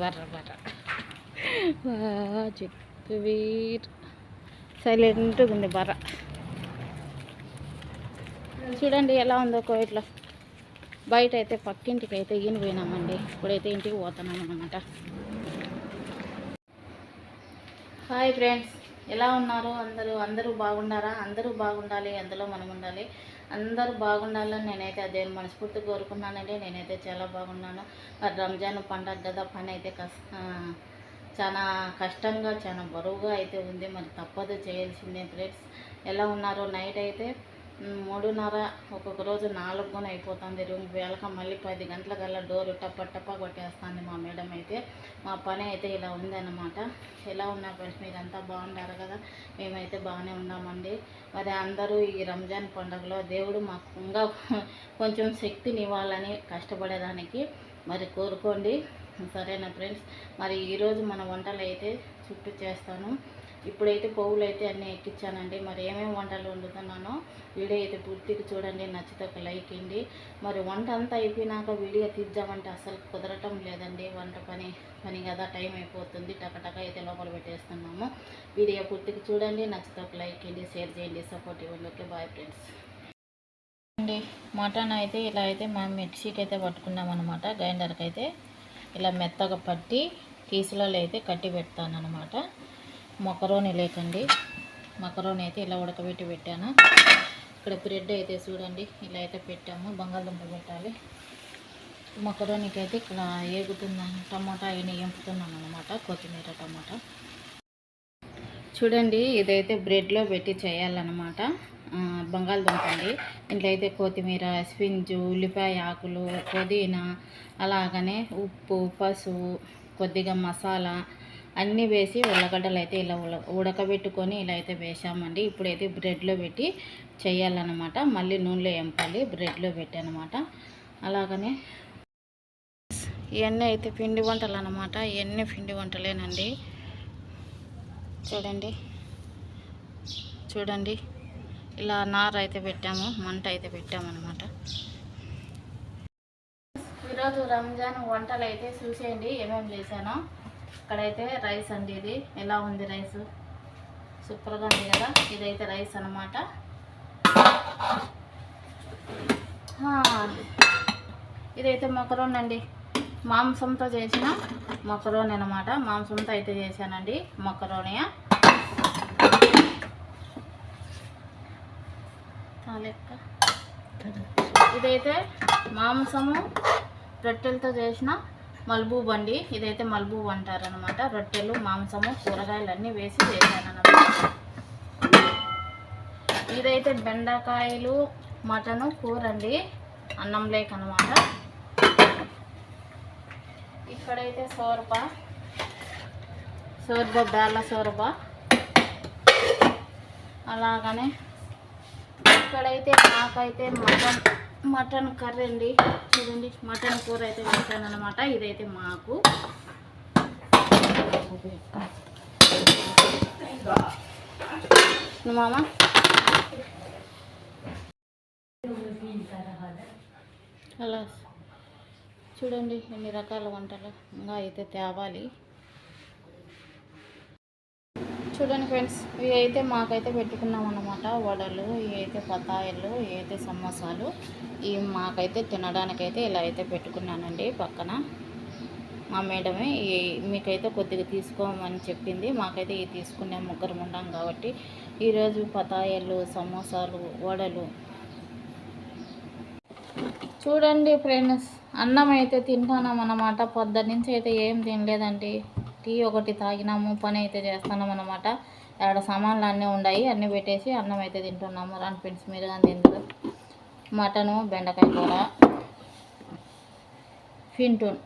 బర్ర బర్ర. చిక్కువీర్ సైలెంట్గా ఉంది బర్ర. చూడండి ఎలా ఉందో కోవిడ్లో బయట అయితే పక్కింటికి అయితే ఈయన పోయినామండి. ఇప్పుడైతే ఇంటికి పోతున్నాం అనమాట హాయ్ ఫ్రెండ్స్ ఎలా ఉన్నారు? అందరూ అందరూ బాగున్నారా? అందరూ బాగుండాలి. అందులో మనం ఉండాలి. అందరూ బాగుండాలని నేనైతే అదే మనస్ఫూర్తి కోరుకున్నానండి. నేనైతే చాలా బాగున్నాను. మరి రంజాన్ పండగ కదా పని అయితే కష్ట చాలా కష్టంగా చాలా బరువుగా అయితే ఉంది. మరి తప్పదు చేయాల్సిందే ఫ్రెండ్స్. ఎలా ఉన్నారో నైట్ అయితే? మూడున్నర ఒక్కొక్క రోజు నాలుగు కూడా అయిపోతుంది రూమ్ వేళక మళ్ళీ పది గంటలకల్లా డోర్ టప్ప టప్ప కొట్టేస్తుంది మా మేడం అయితే. మా పని అయితే ఇలా ఉందన్నమాట. ఎలా ఉన్నా ఫ్రెండ్స్ మీరంతా బాగున్నారు కదా? మేమైతే బాగానే ఉన్నామండి. మరి అందరూ ఈ రంజాన్ పండుగలో దేవుడు మాకు ఇంకా కొంచెం శక్తినివ్వాలని కష్టపడేదానికి మరి కోరుకోండి. సరేనా ఫ్రెండ్స్? మరి ఈరోజు మన వంటలు అయితే చుట్టూ చేస్తాను. ఇప్పుడైతే పువ్వులు అయితే అన్నీ ఎక్కించానండి. మరి ఏమేమి వంటలు వండుతున్నానో వీడియో అయితే పూర్తిగా చూడండి. నచ్చితే ఒక లైక్ ఇండి మరి వంట అంతా అయిపోయినాక వీడియో తీద్దామంటే అసలు కుదరటం లేదండి. వంట పని పని కదా టైం అయిపోతుంది. టకటక అయితే లోపల పెట్టేస్తున్నాము. వీడియో పూర్తిగా చూడండి. నచ్చితే ఒక లైక్ ఇండి షేర్ చేయండి. సపోర్ట్ ఇవ్వండి. Okay bye friends. అండి మటన్ అయితే ఇలా అయితే మనం మిక్సీకి అయితే పట్టుకున్నాం అనమాట గ్రైండర్కి అయితే ఇలా మెత్తగా పట్టి కీసులలో అయితే కట్టి పెడతాను అనమాట మొకరోని లేకండి. మకరోని అయితే ఇలా ఉడకబెట్టి పెట్టాను. ఇక్కడ బ్రెడ్ అయితే చూడండి ఇలా అయితే పెట్టాము. బంగాళదుంప పెట్టాలి. మొకరోనికి అయితే ఇక్కడ ఏగుతున్నాను టమాటా అయిన ఎంపుతున్నాను అనమాట కొత్తిమీర టమాటా. చూడండి ఇదైతే బ్రెడ్లో పెట్టి చేయాలన్నమాట. బంగాళదుంప అండి. ఇంట్లో అయితే కొత్తిమీర స్పింజు ఉల్లిపాయ ఆకులు పుదీనా అలాగనే ఉప్పు పసుపు కొద్దిగా మసాలా అన్నీ వేసి ఉల్లగడ్డలు అయితే ఇలా ఉడకబెట్టుకొని ఇలా అయితే వేసామండి ఇప్పుడైతే బ్రెడ్లో పెట్టి చేయాలన్నమాట. మళ్ళీ నూనెలో ఎంపాలి బ్రెడ్లో పెట్టానమాట అలాగనే ఇవన్నీ అయితే పిండి వంటలు అనమాట ఇవన్నీ పిండి వంటలేనండి. చూడండి. చూడండి. ఇలా నార అయితే పెట్టాము మంట అయితే పెట్టామన్నమాట. ఈరోజు రంజాన్ వంటలు అయితే చూసేయండి ఏమేమి చేశానో. ఇక్కడైతే రైస్ అండి ఇది. ఎలా ఉంది రైస్? సూపర్గా ఉంది కదా? ఇదైతే రైస్ అన్నమాట. ఆ, ఇదైతే మకరోన్ అండి. మాంసంతో చేసిన మకరోని అనమాట మాంసంతో అయితే చేశానండి మకరోనియా తాలెక్క ఇదైతే మాంసము రొట్టెలతో చేసిన మల్బూబ్ అండి. ఇదైతే మల్బూబ్ అంటారనమాట రొట్టెలు మాంసము కూరగాయలు అన్నీ వేసి చేశాను అనమాట ఇదైతే బెండకాయలు మటను కూర అండి అన్నం లేక అనమాట ఇక్కడైతే సోరప. సోర్బ బేళ్ళ సోరప. అలాగనే ఇక్కడైతే నాకైతే మటన్ మటన్ కర్రీ అండి చూడండి మటన్ కూర అయితే వేసాను అనమాట ఇదైతే మాకు. మామ? అలా. చూడండి ఎన్ని రకాల వంటలు ఇంకా అయితే తేవాలి. చూడండి ఫ్రెండ్స్ ఇవి అయితే మాకైతే పెట్టుకున్నాం అనమాట వడలు ఇవైతే పతాయిలు ఇవైతే సమోసాలు. ఇవి మాకైతే తినడానికైతే ఇలా అయితే పెట్టుకున్నానండి పక్కన. మా మేడమే మీకైతే కొద్దిగా తీసుకోమని చెప్పింది. మాకైతే ఇవి తీసుకునే ముగ్గురు ఉండాం కాబట్టి ఈరోజు పతాయిలు సమోసాలు వడలు. చూడండి ఫ్రెండ్స్ అన్నం అయితే తింటున్నాం అన్నమాట పొద్దున్న అయితే ఏం తినలేదండి. టీ ఒకటి తాగినాము పని అయితే చేస్తున్నాం అన్నమాట. ఆడ సామాన్లు అన్నీ ఉన్నాయి అన్నీ పెట్టేసి అన్నం అయితే తింటున్నాము. రాని ఫ్రెండ్స్ మీరు కానీ తింటారు? మటను బెండకాయ కూర ఫింటూన్.